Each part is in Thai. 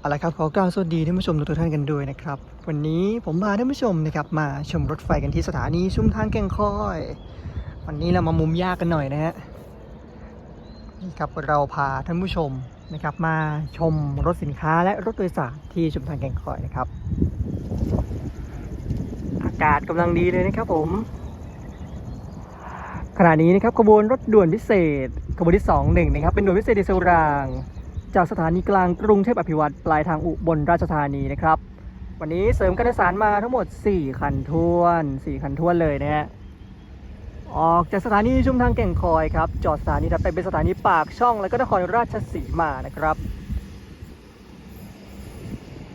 เอาละครับขอกล่าวสวัสดีท่านผู้ชมทุกท่านกันด้วยนะครับ วันนี้ผมพาท่านผู้ชมนะครับมาชมรถไฟกันที่สถานีชุมทางแก่งคอย วันนี้เรามามุมยากกันหน่อยนะฮะนี่ครับเราพาท่านผู้ชมนะครับ มาชมรถสินค้าและรถโดยสารที่ชุมทางแก่งคอยนะครับ อากาศกำลังดีเลยนะครับผมขณะนี้นะครับขบวนรถด่วนพิเศษขบวนที่2 1นะครับเป็นด่วนพิเศษดีเซลราง จากสถานีกลางกรุงเทพอภิวัตรปลายทางอุบลราชธานีนะครับ วันนี้เสริมการโดยสารมาทั้งหมด 4 คันทวน 4 คันทวนเลยนะฮะออกจากสถานีชุมทางแก่งคอยครับ จอดสถานีถัดไปเป็นสถานีปากช่อง แล้วก็นครราชสีมานะครับ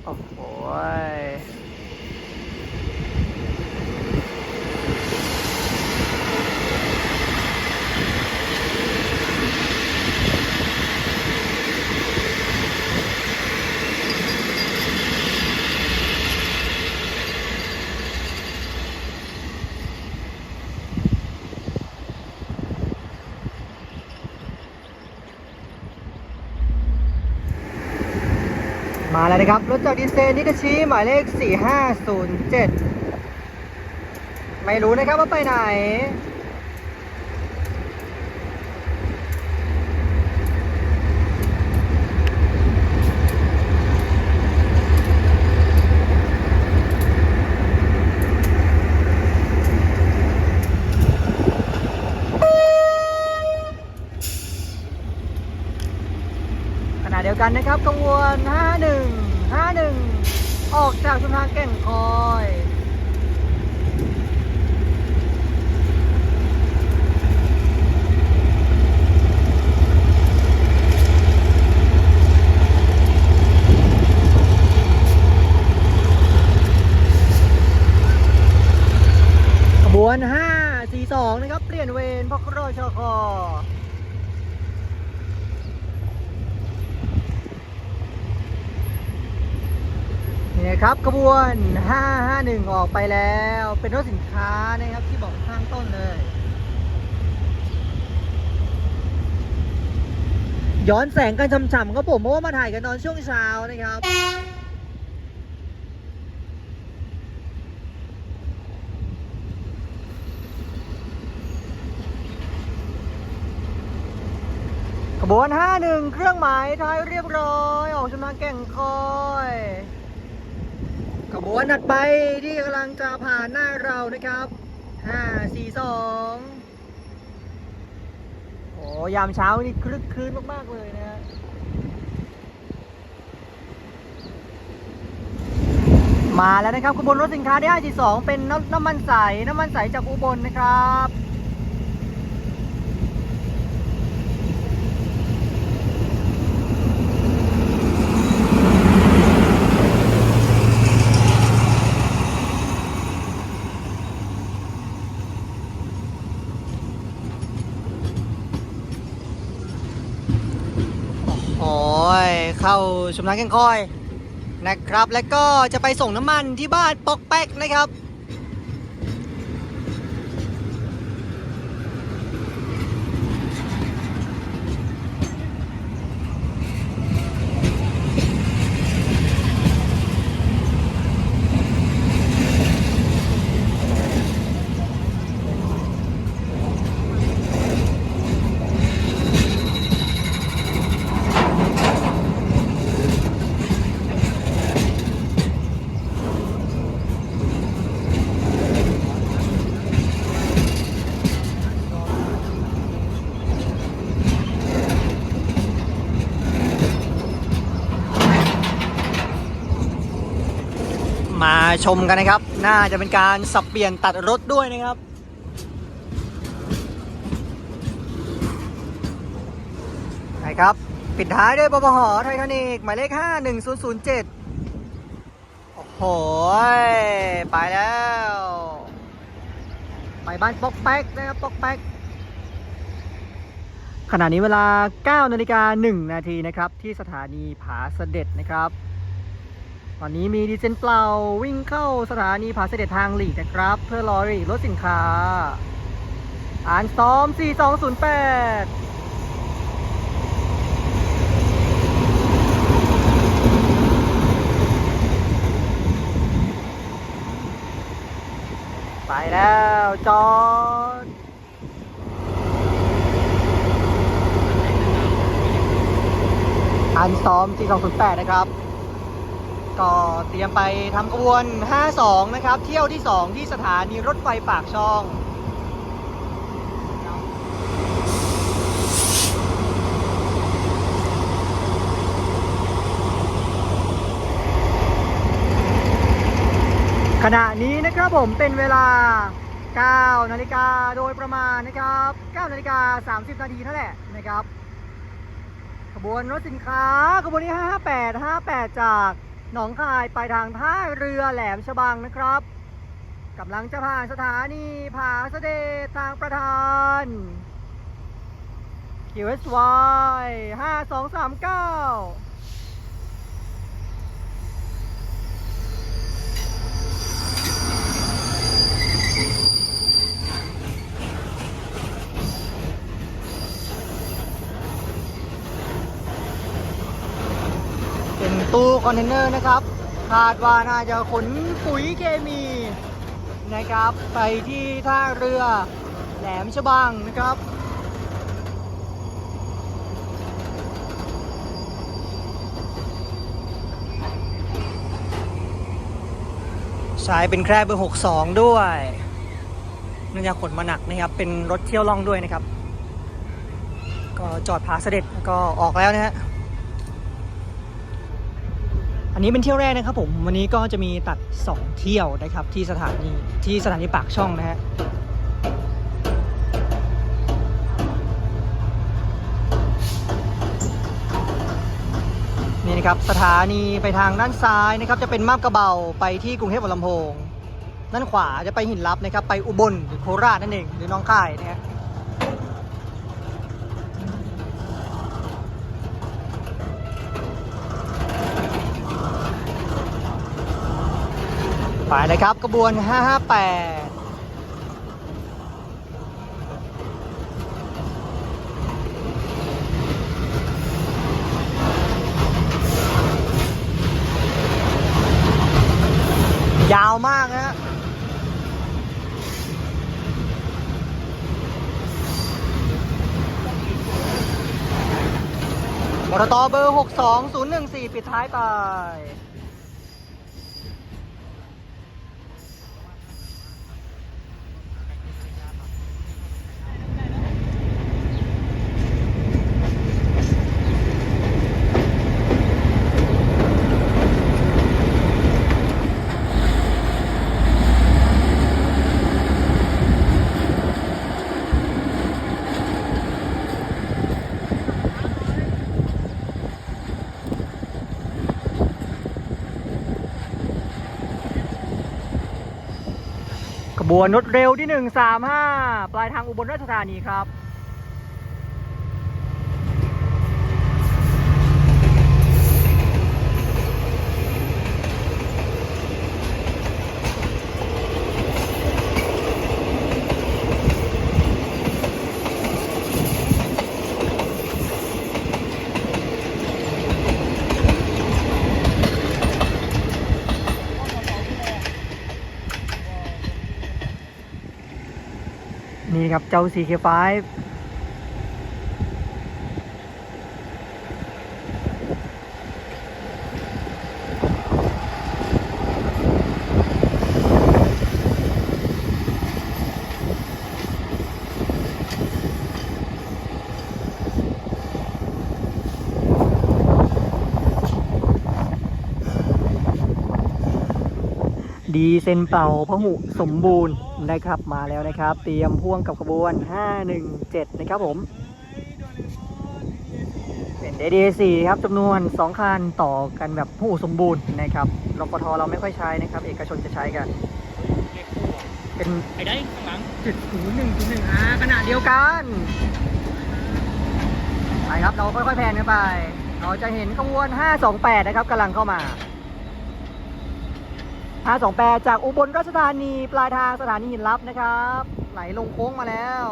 โอ้โห นะครับ รถจากดีเซลนิกาชิหมายเลข 4507 ไม่รู้นะครับว่าไปไหน ขณะเดียวกันนะครับขบวน51 51 ออกจากชุมทางแก่งคอยขบวน542 นะครับ เปลี่ยนเวรพกรอชคนี่ นะครับขบวน 551 ออกไปแล้ว เป็นรถสินค้านะครับที่บอกข้างต้นเลย ย้อนแสงกันฉ่ำๆครับผมเพราะว่ามาถ่ายกันตอนช่วงเช้านะครับขบวน 51 เครื่องหมายท้ายเรียบร้อย ออกชำนาญแก่งคอย ขบวนถัดไปที่กำลังจะผ่านหน้าเรานะครับห้าสี่สองโอ้ยามเช้านี่คลึกคลื้นมากๆเลยนะฮะมาแล้วนะครับขบวนรถสินค้าที่542เป็นน้ำน้ำมันใสน้ำมันใสจากอุบลนะครับ โอ้ย เข้าชมนักแก่งคอยนะครับ แล้วก็จะไปส่งน้ำมันที่บ้านปอกแป๊กนะครับ มา ชมกันนะครับ น่าจะเป็นการสับเปลี่ยนตัดรถด้วยนะครับนะครับ ปิดท้ายด้วยปปหไททานิกหมายเลข 51007 โอ้โห ไปแล้ว ไปบ้านป๊อกแป๊กนะครับป๊อกแป๊กขณะนี้เวลา 9 นาฬิกา 1 นาทีนะครับ ที่สถานีผาเสด็จนะครับ ตอนนี้มีดีเซนเปล่าวิ่งเข้าสถานีผ่าเสด็จทางหลีกนะครับ เพื่อรอรีรถสินค้า อ่านซ้อม 4208ไปแล้วจอดอันซ้อม G208 นะครับ ก็เตรียมไปทำกระบวน 52 นะครับ เที่ยวที่ 2 ที่สถานีรถไฟปากช่องขณะนี้นะครับผมเป็นเวลา 9 นาฬิกาโดยประมาณนะครับ 9 นาฬิกา 30 นาทีเท่าแหละนะครับ ขบวนรถสินค้าขบวนที่ 58 58 จาก หนองคายไปทางท่าเรือแหลมฉบังนะครับกำลังจะผ่านสถานีผาเสด็จทางประธาน QSY 5239 ตู้คอนเทนเนอร์นะครับ คาดว่าน่าจะขนปุ๋ยเคมีนะครับ ไปที่ท่าเรือแหลมฉบังนะครับ ใช้เป็นแคร่เบอร์ 62 ด้วยน่าจะขนมาหนักนะครับ เป็นรถเที่ยวล่องด้วยนะครับ ก็จอดผาเสด็จก็ออกแล้วนะฮะ อั นี้เป็นเที่ยวแรกนะครับผมวันนี้ก็จะมีตัด 2 เที่ยวนะครับที่สถานีที่สถานีปากช่องนะฮะนี่นะครับสถานีไปทางด้านซ้ายนะครับจะเป็นมาบกระเบาไปที่กรุงเทพหัวลำโพงด้านขวาจะไปหินลับนะครับไปอุบลหรือโคราชนั่นเองหรือน้องค่ายนะฮะ ไปเลยครับกระบวน 558ยาวมากนะฮะมอเตอร์ตอเบอร์ 62014 ปิดท้ายไป บวนรถเร็วที่ 135 ปลายทางอุบลราชธานีครับ นี่ครับเจ้า CK5 ดีเซนเป่าพหุสมบูรณ์นะครับมาแล้วนะครับ เตรียมพ่วงกับขบวน 517 นะครับผม เป็น DD4 ครับจำนวน 2 คันต่อกันแบบพหุสมบูรณ์นะครับรปทเราไม่ค่อยใช้นะครับ เอกชนจะใช้กัน เป็นไอ้ได้ข้างหลังจุดศูนย์หนึ่งจุดหนึ่งอ่าขนาดเดียวกันไปครับเราค่อยๆแพนกันไป เราจะเห็นขบวน 528 นะครับกำลังเข้ามา ห้าสองแปดจากอุบลราชธานีปลายทางสถานีหินลับนะครับ ไหลลงโค้งมาแล้ว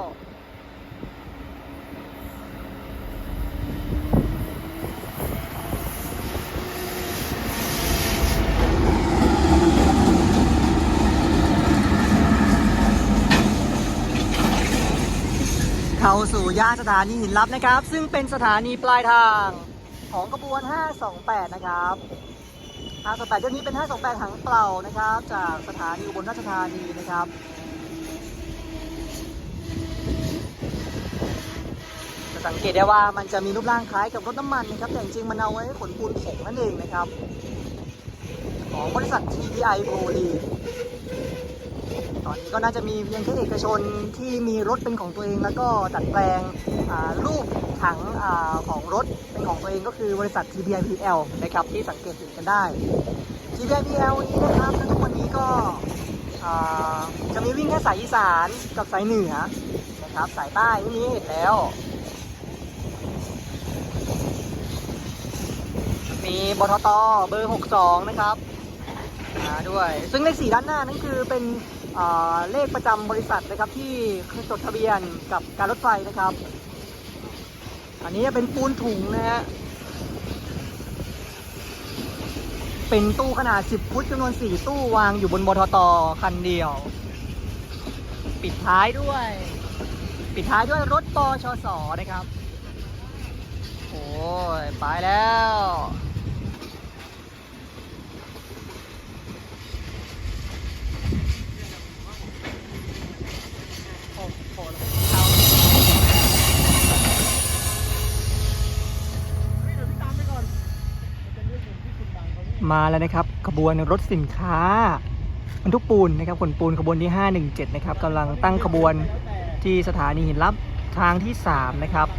เข้าสู่ย่านสถานีหินลับนะครับ ซึ่งเป็นสถานีปลายทางของกระบวน 528 นะครับ 528เที่ยวนี้เป็น 528หางเปล่านะครับ จากสถานีอุบลราชธานีนะครับจะสังเกตได้ว่ามันจะมีรูปร่างคล้ายกับรถน้ำมันนะครับ แต่จริงๆมันเอาไว้ขนปูนผงนั่นเองนะครับ ของบริษัท TDI p o l y ตอนนี้ก็น่าจะมีเพียงแค่เอกชนที่มีรถเป็นของตัวเอง แล้วก็ดัดแปลงรูปถังอของรถเป็นของตัวเองก็คือบริษัท TPIPL นะครับที่สังเกตเห็นกันได้ TPIPL นี้นะครับทุกวันนี้ก็จะมีวิ่งแค่สายอีสานกับสายเหนือนะครับสายใต้ไม่มีเห็นแล้วมีบทตเบอร์ 62 นะครับมาด้วย ซึ่งเลขสีด้านหน้านั้นคือเป็น เลขประจำบริษัทนะครับที่จดทะเบียนกับการรถไฟนะครับ อันนี้เป็นปูนถุงนะฮะเป็นตู้ขนาด 10 ฟุตจำนวน 4 ตู้วางอยู่บนบทตคันเดียว ปิดท้ายด้วย ปิดท้ายด้วยรถปชสนะครับ โอ้ย ไปแล้ว มาแล้วนะครับขบวนรถสินค้าบรรทุกปูนนะครับขนปูนขบวนที่ 517 นะครับกำลังตั้งขบวนที่สถานีหินลับทางที่ 3 นะครับ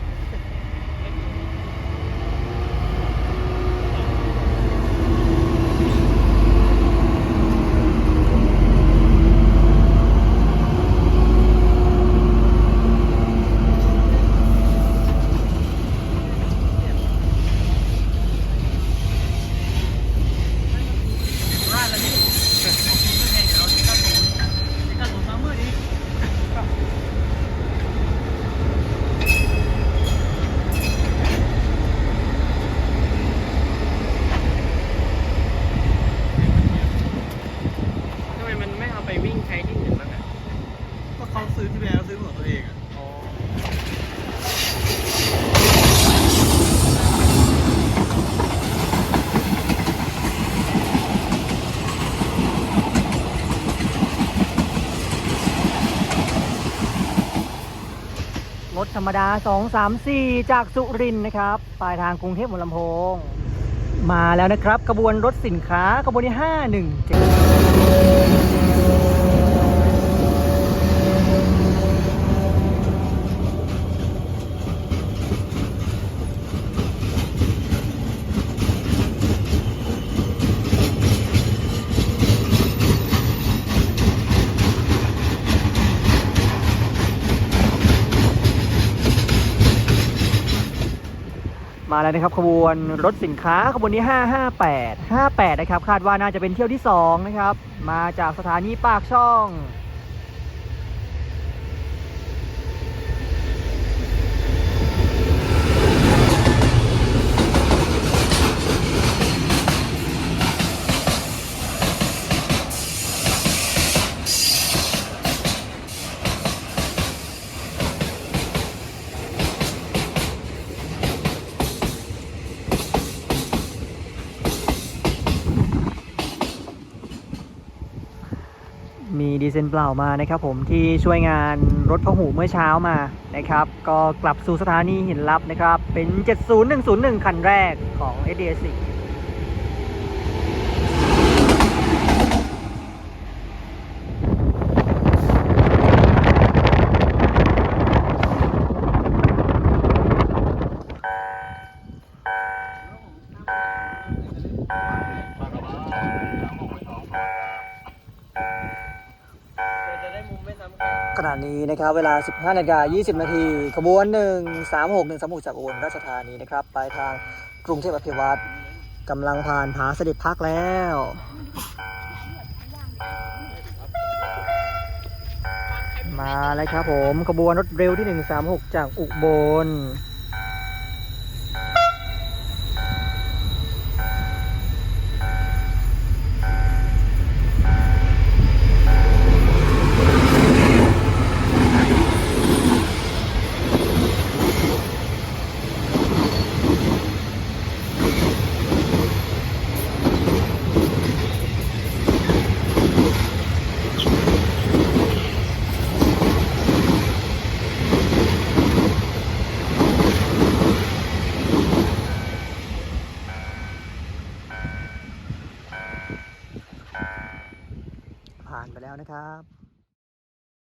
ทำไมมันไม่เอาไปวิ่งใช้ที่อื่นบ้างอะ ก็เขาซื้อที่แล้วซื้อของตัวเองอะ อ๋อ รถธรรมดา 2 3 4 จากสุรินทร์นะครับ ปลายทางกรุงเทพหัวลำโพง มาแล้วนะครับ กระบวนรถสินค้ากระบวนที่ 517 มาแล้วนะครับขบวนรถสินค้าขบวนนี้ 558 58 นะครับ คาดว่าน่าจะเป็นเที่ยวที่ 2 นะครับ มาจากสถานีปากช่อง เซนเปล่ามานะครับผมที่ช่วยงานรถพหูเมื่อเช้ามานะครับ ก็กลับสู่สถานีหินลับนะครับ เป็น 70101 คันแรกของ s d s 4 ช้าเวลา 15นาฬิกา20 นาทีขบวน 1 3 6 1 3 6จากอุบลราชธานีนะครับไปทางกรุงเทพอภิวัตรกำลังผ่านผาเสด็จพักแล้วมาแล้วครับผมขบวนรถเร็วที่ 136 จากอุบล